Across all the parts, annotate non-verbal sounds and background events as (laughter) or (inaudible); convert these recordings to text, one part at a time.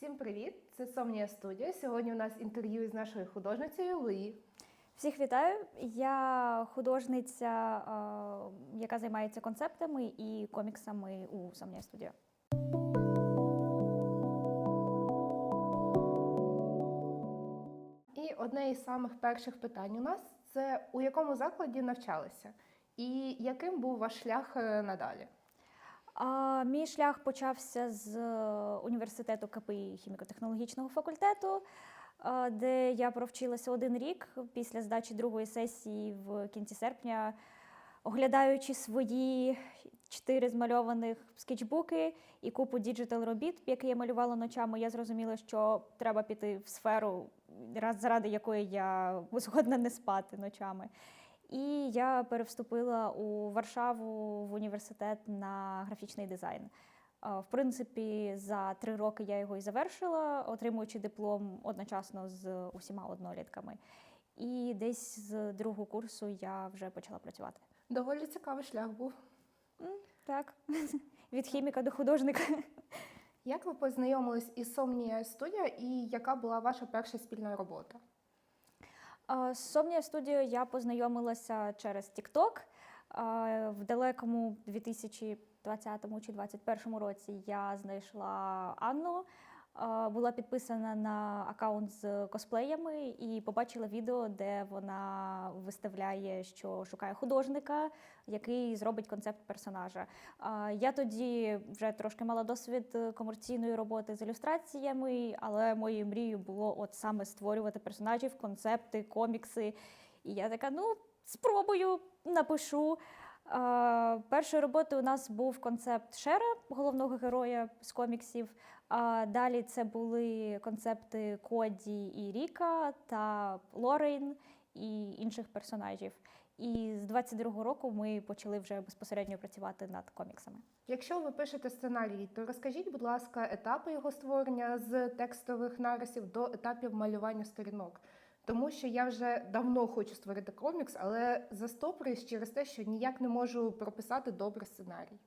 Всім привіт! Це Сомнія студія. Сьогодні у нас інтерв'ю з нашою художницею Луї. Всіх вітаю. Я художниця, е, яка займається концептами і коміксами у Сомнія Студіо. І одне із самих перших питань у нас це у якому закладі навчалися, і яким був ваш шлях е, надалі? А, Мій шлях почався з е, університету КПІ хіміко-технологічного факультету, е, де я провчилася один рік після здачі другої сесії в кінці серпня, оглядаючи свої чотири змальованих скетчбуки і купу діджитал робіт, які я малювала ночами, я зрозуміла, що треба піти в сферу, раз- заради якої я (laughs) згодна не спати ночами. І я перевступила у Варшаву в університет на графічний дизайн. В принципі, за три роки я його і завершила, отримуючи диплом одночасно з усіма однолітками. І десь з другого курсу я вже почала працювати. Доволі цікавий шлях був. Так, (laughs) від хіміка до художника. Як ви познайомились із Сомнія студія і яка була ваша перша спільна робота? З Сомнія студією я познайомилася через TikTok. В далекому 2020 чи 2021 році я знайшла Анну. Була підписана на аккаунт з косплеями і побачила відео, де вона виставляє, що шукає художника, який зробить концепт персонажа. Я тоді вже трошки мала досвід е, комерційної роботи з ілюстраціями, але моєю мрією було от саме створювати персонажів, концепти, комікси. І я така, ну, спробую, напишу. Першою роботою у нас був концепт Шера, головного героя з коміксів. А далі це були концепти Коді і Ріка та Лорейн і інших персонажів. І з 22-го року ми почали вже безпосередньо працювати над коміксами. Якщо ви пишете сценарій, то розкажіть, будь ласка, етапи його створення з текстових нарисів до етапів малювання сторінок. Тому що я вже давно хочу створити комікс, але застопорююсь через те, що ніяк не можу прописати добрий сценарій.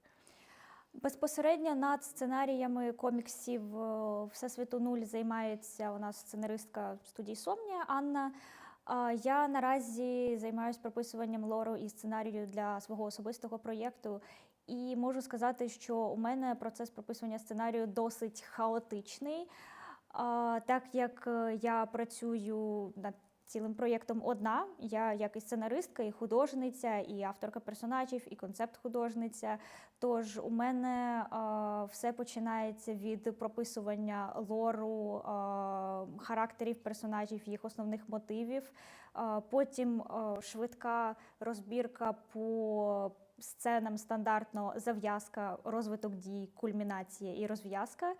Безпосередньо над сценаріями коміксів е, Всесвіту нуль займається у нас сценаристка студії Сомнія Анна. Я наразі займаюся прописуванням лору і сценарію для свого особистого проєкту. І можу сказати, що у мене процес прописування сценарію досить хаотичний, так як е, я працюю над цілим проєктом одна. Я як і сценаристка, і художниця, і авторка персонажів, і концепт-художниця. Тож у мене все починається від прописування лору, характерів персонажів, їх основних мотивів. Потім швидка розбірка по сценам стандартно зав'язка, розвиток дій, кульмінація і розв'язка.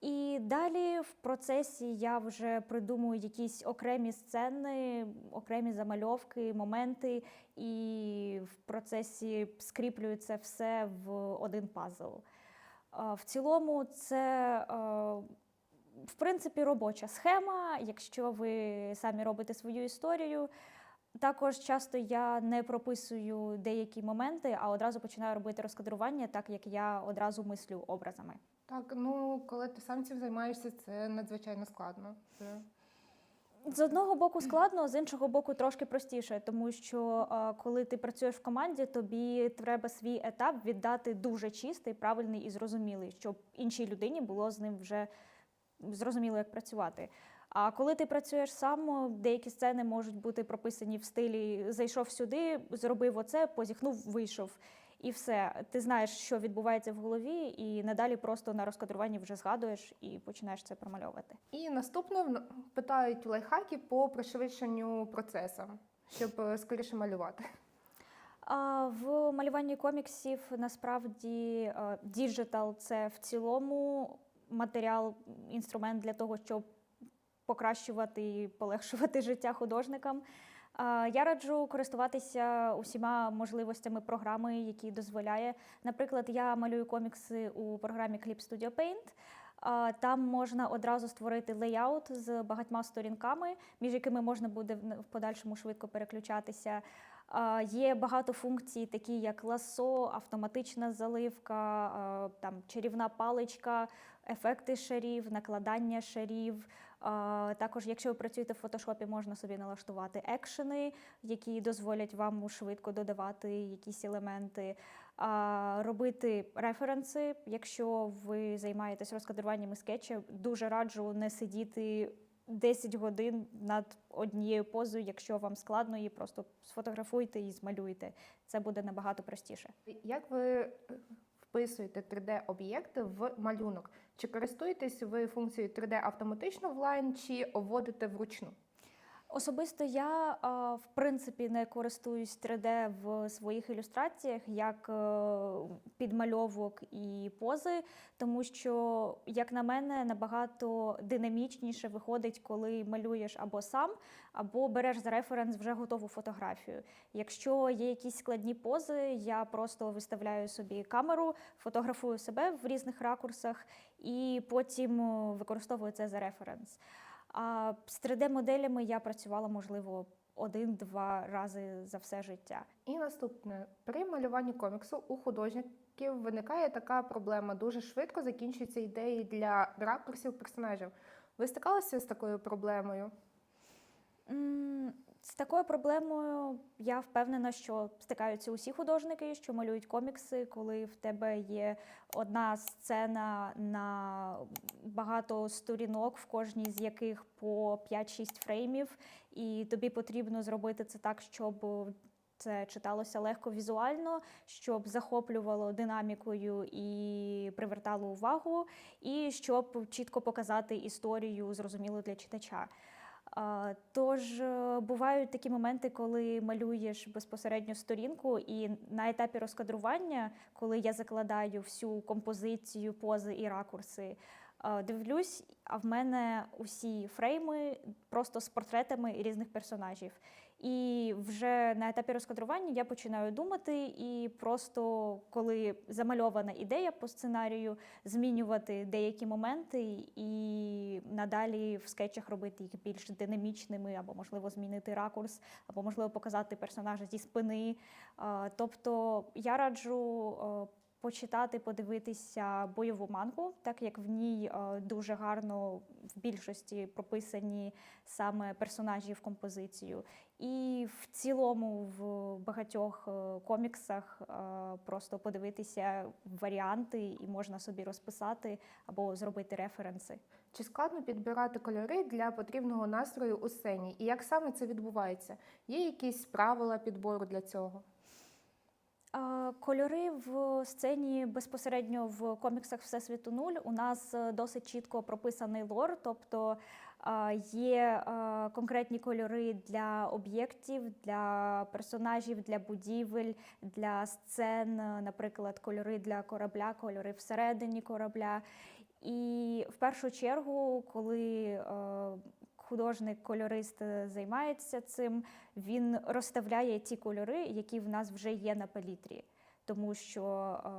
І далі в процесі я вже придумую якісь окремі сцени, окремі замальовки, моменти, і в процесі скріплюю це все в один пазл. В цілому, це в принципі робоча схема, якщо ви самі робите свою історію. Також часто я не прописую деякі моменти, а одразу починаю робити розкадрування, так як я одразу мислю образами. Так, ну коли ти сам цим займаєшся, це надзвичайно складно. З одного боку складно, з іншого боку трошки простіше, тому що коли ти працюєш в команді, тобі треба свій етап віддати дуже чистий, правильний і зрозумілий, щоб іншій людині було з ним вже зрозуміло, як працювати. А коли ти працюєш сам, деякі сцени можуть бути прописані в стилі зайшов сюди, зробив оце, позіхнув, вийшов. І все, ти знаєш, що відбувається в голові, і надалі просто на розкадруванні вже згадуєш і починаєш це промальовувати. І наступне питають лайфхаки по пришвидшенню процесу, щоб е, скоріше малювати. В малюванні коміксів насправді е, діджитал це в цілому матеріал, інструмент для того, щоб покращувати і полегшувати (laughs) життя художникам. Я раджу користуватися усіма можливостями програми, які дозволяє. Наприклад, я малюю комікси у програмі Clip Studio Paint. Там можна одразу створити лейаут з багатьма сторінками, між якими можна буде в подальшому швидко переключатися. Є багато функцій, такі як ласо, автоматична заливка, там чарівна паличка, ефекти шарів, накладання шарів. Також, якщо ви працюєте в фотошопі, можна собі налаштувати екшени, які дозволять вам швидко додавати якісь елементи, робити референси. Якщо ви займаєтесь розкадруванням і скетчем, дуже раджу не сидіти 10 годин над однією позою. Якщо вам складно, її просто сфотографуйте і змалюйте. Це буде набагато простіше. Як ви вписуєте 3D-об'єкти в малюнок? Чи користуєтесь ви функцією 3D автоматично в лайн, чи вводите вручну? Особисто я в принципі не користуюсь 3D в своїх ілюстраціях як е, підмальовок і пози, тому що, як на мене, набагато динамічніше виходить, коли малюєш або сам, або береш за референс вже готову фотографію. Якщо є якісь складні пози, я просто виставляю собі камеру, фотографую себе в різних ракурсах і потім е, використовую це за референс. А з 3D-моделями я працювала, можливо, один-два рази за все життя. І наступне при малюванні коміксу у художників виникає така проблема: дуже швидко закінчуються ідеї для ракурсів персонажів. Ви стикалися з такою проблемою? З такою проблемою я впевнена, що стикаються усі художники, що малюють комікси, коли в тебе є одна сцена на багато сторінок, в кожній з яких по 5-6 фреймів, і тобі потрібно зробити це так, щоб це читалося легко візуально, щоб захоплювало динамікою і привертало увагу, і щоб чітко показати історію зрозуміло для читача. Тож е, бувають такі моменти, коли малюєш безпосередньо сторінку, і на етапі розкадрування, коли я закладаю всю композицію, пози і ракурси, е, дивлюсь, а в мене усі фрейми просто з портретами різних персонажів. І вже на етапі розкадрування я починаю думати, і просто коли замальована ідея по сценарію, змінювати деякі моменти і надалі в скетчах робити їх більш динамічними, або можливо змінити ракурс, або можливо показати персонажа зі спини. Тобто я раджу. Почитати, подивитися бойову мангу, так як в ній е, дуже гарно в більшості прописані саме персонажі в композицію. І в цілому в багатьох е, коміксах е, просто подивитися варіанти, і можна собі розписати або зробити референси. Чи складно підбирати кольори для потрібного настрою у сцені? І як саме це відбувається? Є якісь правила підбору для цього? Кольори в сцені безпосередньо в коміксах Всесвіту нуль у нас е, досить чітко прописаний лор, тобто є конкретні кольори для об'єктів, для персонажів, для будівель, для сцен, е, наприклад, кольори для корабля, кольори всередині корабля. І в першу чергу, коли е, художник-кольорист е, займається цим, він розставляє ті кольори, які в нас вже є на палітрі, тому що е,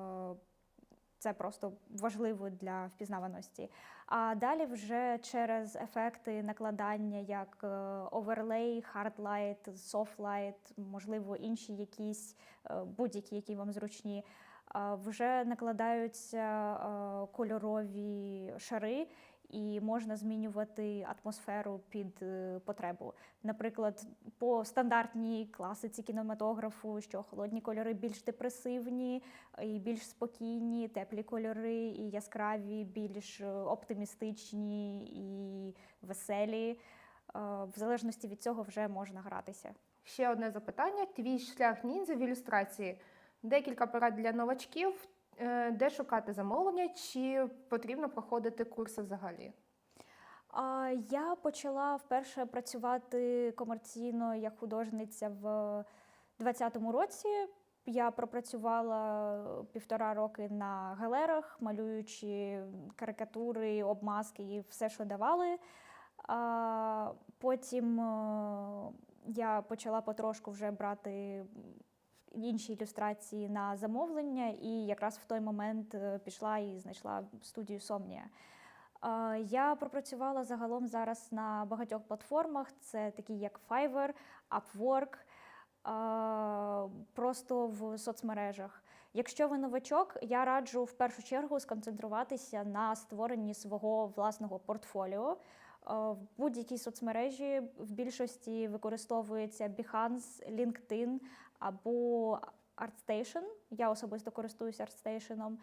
це просто важливо для впізнаваності. А далі вже через ефекти накладання, як е, оверлей, хардлайт, софтлайт, можливо, інші якісь будь-які, які вам зручні. Вже накладаються кольорові шари, і можна змінювати атмосферу під е, потребу. Наприклад, по стандартній класиці кінематографу, що холодні кольори більш депресивні і більш спокійні, теплі кольори і яскраві, більш е, оптимістичні і веселі. Е, В залежності від цього вже можна гратися. Ще одне запитання: твій шлях ніндзя в ілюстрації. Декілька порад для новачків, Е, де шукати замовлення, чи потрібно проходити курси взагалі? Я почала вперше працювати комерційно як художниця в 2020 році. Я пропрацювала півтора роки на галерах, малюючи карикатури, обмазки і все, що давали. Потім е, я почала потрошку вже брати інші ілюстрації на замовлення, і якраз в той момент е, пішла і знайшла студію Сомнія. Я пропрацювала загалом зараз на багатьох платформах. Це такі як Fiverr, Upwork, просто в соцмережах. Якщо ви новачок, я раджу в першу чергу сконцентруватися на створенні свого власного портфоліо. В будь-якій соцмережі в більшості використовується Behance, LinkedIn або ArtStation. Я особисто користуюся ArtStation.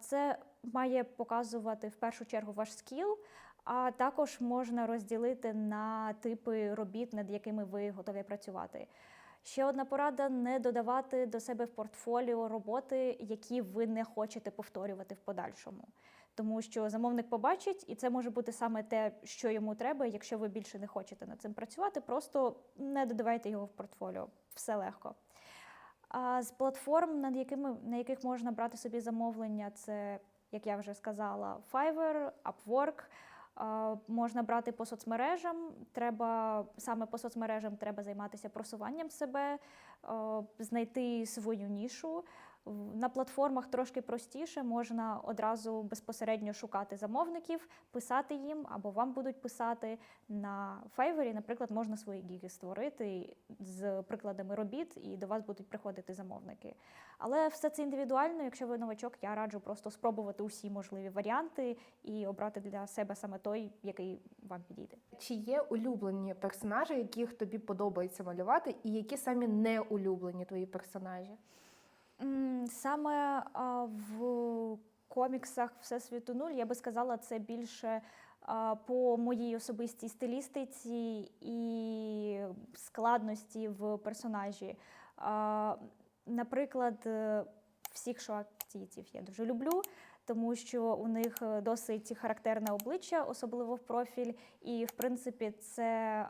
Це має показувати в першу чергу ваш скіл, а також можна розділити на типи робіт, над якими ви готові працювати. Ще одна порада: не додавати до себе в портфоліо роботи, які ви не хочете повторювати в подальшому. Тому що замовник побачить, і це може бути саме те, що йому треба. Якщо ви більше не хочете над цим працювати, просто не додавайте його в портфоліо. Все легко. А з платформ, над якими на яких можна брати собі замовлення, це, як я вже сказала, Fiverr, Upwork. Можна брати по соцмережам. Треба саме по соцмережам треба займатися просуванням себе, знайти свою нішу. На платформах трошки простіше, можна одразу безпосередньо шукати замовників, писати їм або вам будуть писати. На Fiverr, наприклад, можна свої гіги створити з прикладами робіт, і до вас будуть приходити замовники. Але все це індивідуально. Якщо ви новачок, я раджу просто спробувати усі можливі варіанти і обрати для себе саме той, який вам підійде. Чи є улюблені персонажі, яких тобі подобається малювати, і які самі не улюблені твої персонажі? Саме в коміксах Всесвіту нуль я би сказала, це більше по моїй особистій стилістиці і складності в персонажі. Наприклад, е, всіх шоактійців я дуже люблю, тому що у них е, досить характерне обличчя, особливо в профіль. І, в принципі, це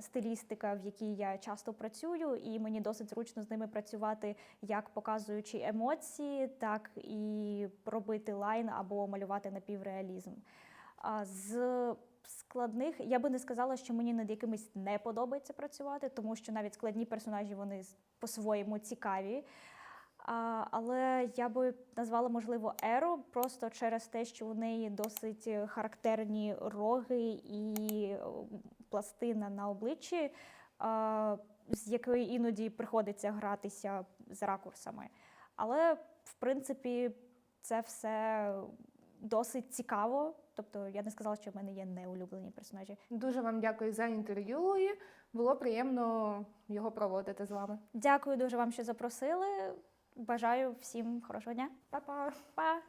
стилістика, в якій я часто працюю, і мені досить зручно з ними працювати, як показуючи емоції, так і робити лайн або малювати напівреалізм. З складних я би не сказала, що мені над якимись не подобається працювати, тому що навіть складні персонажі вони по-своєму цікаві. Але я би назвала, можливо, Еру просто через те, що у неї досить характерні роги і пластина на обличчі, з якої іноді приходиться гратися з ракурсами. Але, в принципі, це все досить цікаво. Тобто я не сказала, що в мене є неулюблені персонажі. Дуже вам дякую за інтерв'ю, Луї. Було приємно його проводити з вами. Дякую дуже вам, що запросили. Бажаю всім хорошого дня. Па-па! Па!